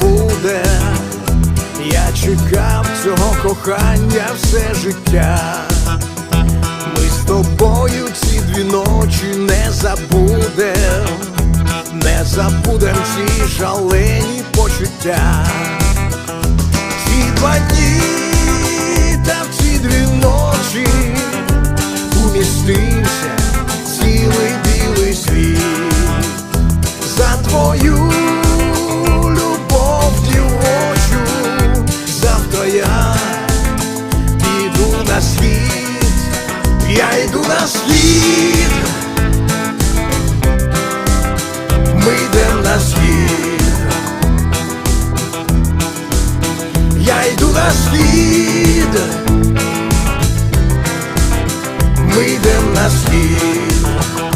буде. Я чекав цього кохання все життя. Ми з тобою ці дві ночі не забудем, не забудем ці жалені почуття. Йду на схід, ми йдем на схід, я йду на схід, ми йдем на світ.